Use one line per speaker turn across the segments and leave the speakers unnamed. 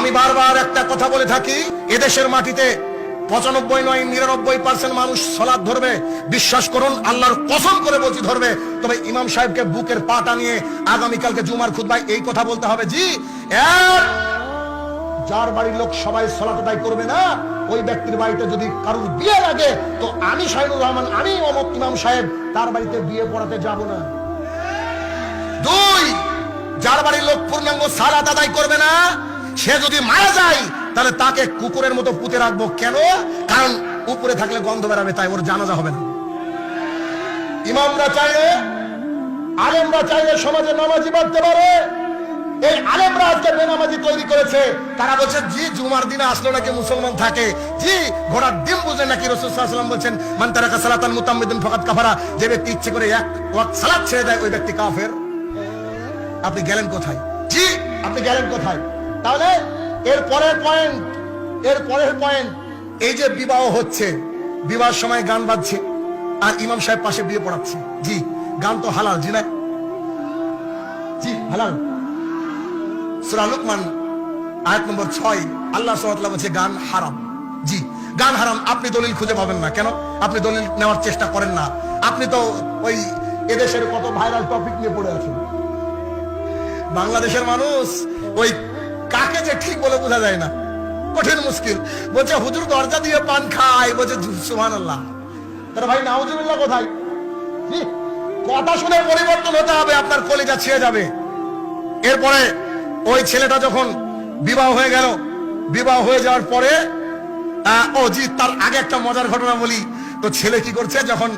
আমি বারবার একটা কথা বলে থাকি, এদেশের মাটিতে পঁচানব্বই নয়, নিরানব্বই পার্সেন্ট মানুষ সলাদ ধরবে, বিশ্বাস করুন, আল্লাহর কসম করে বলছি ধরবে। তবে ইমাম সাহেবকে বুকের পাটা নিয়ে আগামীকালকে জুমার খুতবায় এই কথা বলতে হবে, জি যার বাড়ির লোক সবাই সলাত করবে না, ওই ব্যক্তির বাড়িতে যদি কারুর বিয়ে লাগে, তো আমি শাহিনুর রহমান, আমি অমক ইমাম সাহেব, তার বাড়িতে বিয়ে পড়াতে যাব না। দুই, যার বাড়ির লোক পূর্ণাঙ্গ সালাত আদায় করবে না সে যদি মারা যায়, তাহলে তাকে কুকুরের মতো পুঁতে রাখব। কেন? কারণ উপরে থাকলে গন্ধ বেরাবে, তাই ওর জানাজা হবে না। ইমামরা চাইলে, আলেমরা চাইলে সমাজে নামাজি বাড়তে পারে। এই আলেমরা আজকে বেনামাজি তৈরি করেছে। তারা বলছে, জি, জুমার দিনে আসলো নাকি মুসলমান থাকে। জি, ঘোড়ার ডিম বুঝে নাকি রসুলাম বলছেন, মান তারা সালাতান মুতাম্মিদিন ফকাত কাফারা। যে ব্যক্তি ইচ্ছে করে এক ওয়াক্ত সালাত ছেড়ে দেয়, ওই ব্যক্তি কাফের। আপনি গেলেন কোথায়? জি, আপনি গেলেন কোথায়? তাহলে এর পরের পয়েন্ট এর পরের পয়েন্ট এই যে বিবাহ হচ্ছে, বিবাহের সময় গান বাজছে, আর ইমাম সাহেব পাশে বিয়ে পড়াচ্ছে। জি, গান তো হালাল, জি না? জি, হালাল। সুরা লুকমান, আয়াত নম্বর ছয়, আল্লাহ সাল্লাহ বলছে, গান হারাম। জি, গান হারাম, আপনি দলিল খুঁজে পাবেন না। কেন? আপনি দলিল নেওয়ার চেষ্টা করেন না। আপনি তো ওই এদেশের কত ভাইরাল টপিক নিয়ে পড়ে আছেন। বাংলাদেশের মানুষ ওই কাকে যে ঠিক বলে বোঝা যায় না। কঠিন মুশকিল। বলছে, হুজুর দরজা দিয়ে পান খায় বলছে সুহান আল্লাহ তার ভাই নাউজুবিল্লাহ কোথায়? কথা শুনে পরিবর্তন হতে হবে, আপনার কলিজা ছিঁড়ে যাবে। এরপরে ওই ছেলেটা যখন বিবাহ হয়ে গেল, বিবাহ হয়ে যাওয়ার পরে ও জি, তার আগে একটা মজার ঘটনা বলি। তো ছেলে কি করছে? যখন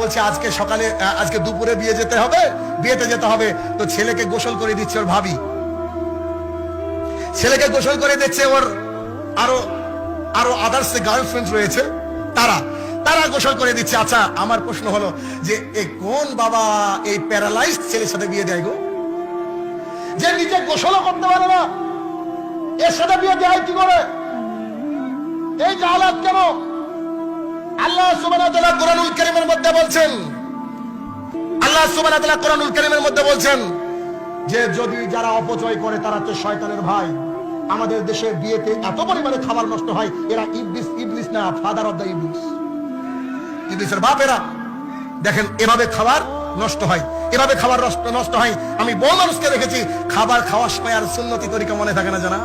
বলছে, আজকে সকালে আজকে দুপুরে বিয়ে যেতে হবে, বিয়েতে যেতে হবে। তো ছেলেকে গোসল করে দিচ্ছে ওর ভাবি। ছেলেকে গোসল করে দিচ্ছে, ওর আরও আরও আদার্স গার্লফ্রেন্ড রয়েছে। তারা তারা গোসল করে দিচ্ছে। আচ্ছা আমার প্রশ্ন হলো যে, এ কোন বাবা এই প্যারালাইজড ছেলের সাথে বিয়ে দেয় গো? যে নিজে গোসলও করতে পারে না, এর সাথে বিয়ে দেয় কি করে? এই জাহালাত কেন? আল্লাহ সুবহানাহু তাআলা কোরআনুল কারীমের মধ্যে বলছেন, আল্লাহ সুবহানাহু ওয়া তাআলা কোরআনুল কারীমের মধ্যে বলছেন যে যদি যারা অপচয় করে, তারা তো শয়তানের ভাই। আমাদের দেশে বিয়েতে এত পরিমাণে খাবার নষ্ট হয়, এরা ইবলিস ইবলিস না ফাদার অফ দ্য ইবলিস। ইবলিসের বাপ এরা দেখেন, এভাবে খাবার নষ্ট হয়, এভাবে খাবার নষ্ট হয়। আমি বহু মানুষকে দেখেছি, খাবার খাওয়ার সময় আর সুন্নতি তরিকা মনে থাকে না, জানা?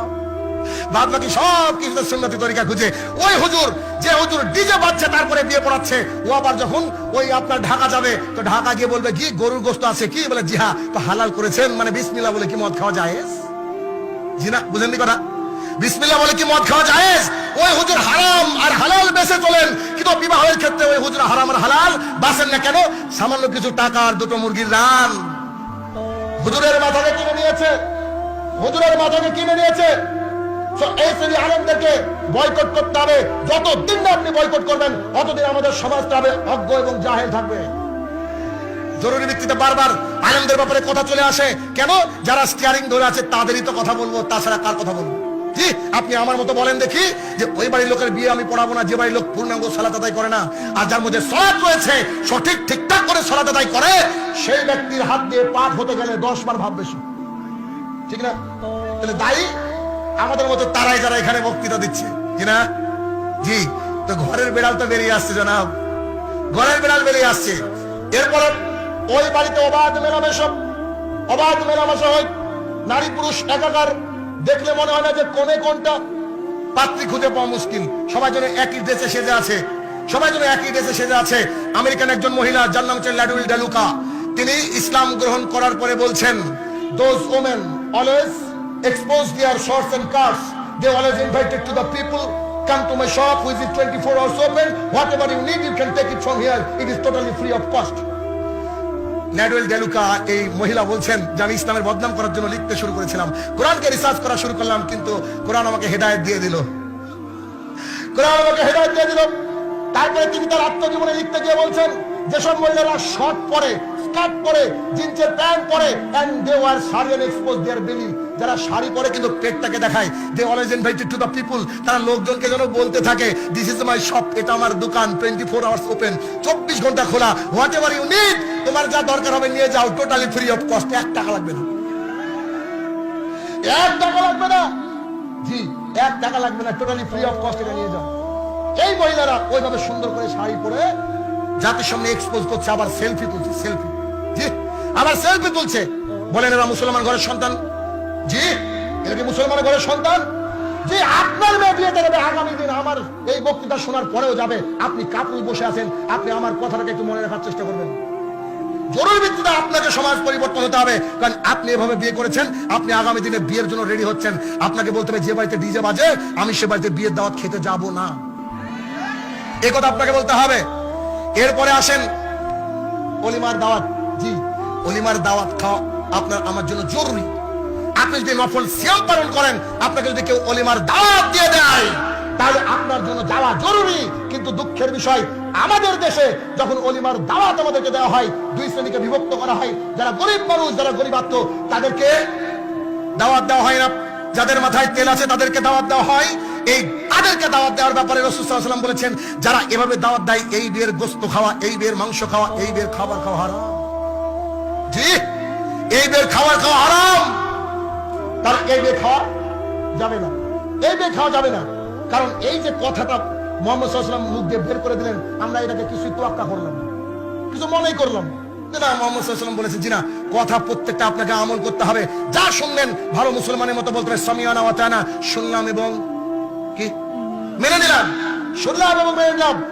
বাদ বাকি সব কিছু সুন্নতি তরিকা খুঁজে। ওই হুজুর, যে হুজুর ডিজে তারপরে বিয়ে পড়াচ্ছে, ও আবার যখন ওই আপনার ঢাকা যাবে, তো ঢাকা গিয়ে বলবে, কি গরুর গোস্ত আছে কি? বলে জি হ্যাঁ তো হালাল করেছেন। মানে বিসমিল্লাহ বলে কি মদ খাওয়া যায় জি না বুঝেননি কথা? বিসমিল্লাহ বলে কি মদ খাওয়া যায় ওই হুজুর হারাম আর হালাল বেসে চলেন। কিন্তু বিবাহের ক্ষেত্রে ওই হুজুর হারাম আর হালাল বাসেন না কেন? সামান্য কিছু টাকা আর দুটো মুরগির রান। হুজুরের মাথাকে কিনে নিয়েছে। হুজুরের মাথাকে কিনে নিয়েছে। আপনি জরুরি কথা চলে আসে। কেন? যারা স্টিয়ারিং ধরে কথা বলব আমার মতো বলেন দেখি যে, ওই বাড়ির লোকের বিয়ে আমি পড়াবো না, যে বাড়ির লোক পূর্ণাঙ্গ সালাত আদায় করে না, আর যার মধ্যে সলাৎ রয়েছে, সঠিক ঠিকঠাক করে সলাত আদায় করে, সেই ব্যক্তির হাত দিয়ে পাপ হতে গেলে দশ বার ভাব বেশি ঠিক না? তাহলে দায়ী আমাদের মতো তারাই যারা এখানে বক্তৃতা দিচ্ছে। কি না? জি, তো ঘরের বেড়াল তো বেরিয়ে আসছে, জনাব। ঘরের বেড়াল বেরিয়ে আসছে। এরপরে ওই বাড়িতে অবাধ মেলামেশা অবাধ মেলামেশা হয় নারী পুরুষ একাকার দেখলে মনে হয় না যে কোনে কোনটা পাত্রী খুঁজে পাওয়া মুশকিল। সবাই যেন একই ড্রেসে সেজে আছে। সবাই যেন একই ড্রেসে সেজে আছে। আমেরিকান একজন মহিলা, যার নাম হচ্ছে ল্যাডুইল ডেলুকা। তিনি ইসলাম গ্রহণ করার পরে বলছেন those women always expose their shorts and cards. They always invited to the people. Come to my shop, which is 24 hours open. Whatever you need, you can take it from here. It is totally free of cost. ন্যাডুয়েল ডেলুকা এই মহিলা বলছেন যে আমি ইসলামের বদনাম করার জন্য লিখতে শুরু করেছিলাম কোরআনকে রিসার্চ করা শুরু করলাম কিন্তু কোরআন আমাকে হেদায়েত দিয়ে দিল কোরআন আমাকে হেদায়েত দিয়ে দিল তারপরে তিনি তার আত্মজীবনে লিখতে গিয়ে বলছেন যেসব মহিলারা শর্ট পরে স্কার্ট পরে জিন্সের প্যান্ট পরে and they wear sari expose their belly যারা শাড়ি পরে কিন্তু পেটটাকে দেখায় they always invited to the people তারা লোকজনকে যেন বলতে থাকে দিস ইজ মাই শপ এটা আমার দোকান টোয়েন্টি ফোর আওয়ার্স ওপেন চব্বিশ ঘণ্টা খোলা হোয়াট এভার ইউ নিড তোমার যা দরকার হবে নিয়ে যাও টোটালি ফ্রি অফ কস্ট এক টাকা লাগবে না। এক টাকা লাগবে না। জি, এক টাকা লাগবে না টোটালি ফ্রি অফ কস্ট এটা নিয়ে যাও। এই মহিলারা ওইভাবে সুন্দর করে শাড়ি পরে জাতির সামনে এক্সপোজ করছে, আবার সেলফি তুলছে সেলফি জি, আবার সেলফি তুলছে। বলেন এরা মুসলমান ঘরের সন্তান জি, এরা কি মুসলমান ঘরের সন্তান? জি, আপনার মেয়ে বিয়ে দেবে আগামী দিন, আমার এই বক্তৃতা শোনার পরেও যাবে। আপনি কাপুই বসে আছেন, আপনি আমার কথাটাকে একটু মনে রাখার চেষ্টা করবেন। জরুরি ভিত্তিতে আপনাকে সমাজ পরিবর্তন হতে হবে, কারণ আপনি এভাবে বিয়ে করেছেন, আপনি আগামী দিনে বিয়ের জন্য রেডি হচ্ছেন। আপনাকে বলতে হবে, যে বাড়িতে ডিজে বাজে, আমি সে বাড়িতে বিয়ের দাওয়াত খেতে যাব না। এ কথা আপনাকে বলতে হবে। এরপরে আসেন, অলিমার দাওয়াত। জি, অলিমার দাওয়াত খাওয়া আপনার, আমার জন্য জরুরি। আপনি যদি নফল সিয়াম পালন করেন, আপনাকে যদি কেউ অলিমার দাওয়াত দিয়ে দেয়, তাহলে আপনার জন্য যাওয়া জরুরি। কিন্তু দুঃখের বিষয়, আমাদের দেশে যখন অলিমার দাওয়াত আমাদেরকে দেওয়া হয়, দুই শ্রেণীকে বিভক্ত করা হয়, যারা গরিব মানুষ, যারা গরিবাত্ম, তাদেরকে দাওয়াত দেওয়া হয় না। যাদের মাথায় তেল আছে, তাদেরকে দাওয়াত দেওয়া হয়। এই তাদেরকে দাওয়াত দেওয়ার ব্যাপারে রসুলাম বলেছেন, যারা এভাবে দাওয়াত দেয়, এই বিয়ের গোস্ত খাওয়া, এই বিয়ের মাংস খাওয়া, এই বিয়ের খাবার খাওয়া হারাম। জি, এই বিয়ের খাবার খাওয়া হারাম। তার এই বিয়ে খাওয়া যাবে না। এই বিয়ে খাওয়া যাবে না। কারণ এই যে কথাটা মোহাম্মদ মুখ দিয়ে বের করে দিলেন, আমরা এটাকে কিছুই তোয়াক্কা করলাম না। কিছু মনেই করলাম কথা প্রত্যেকটা আপনাকে আমল করতে হবে। যা শুনলেন ভালো মুসলমানের মতো বলতে শুনলাম এবং মেনে নিলাম। শুনলাম এবং মেনে নিলাম।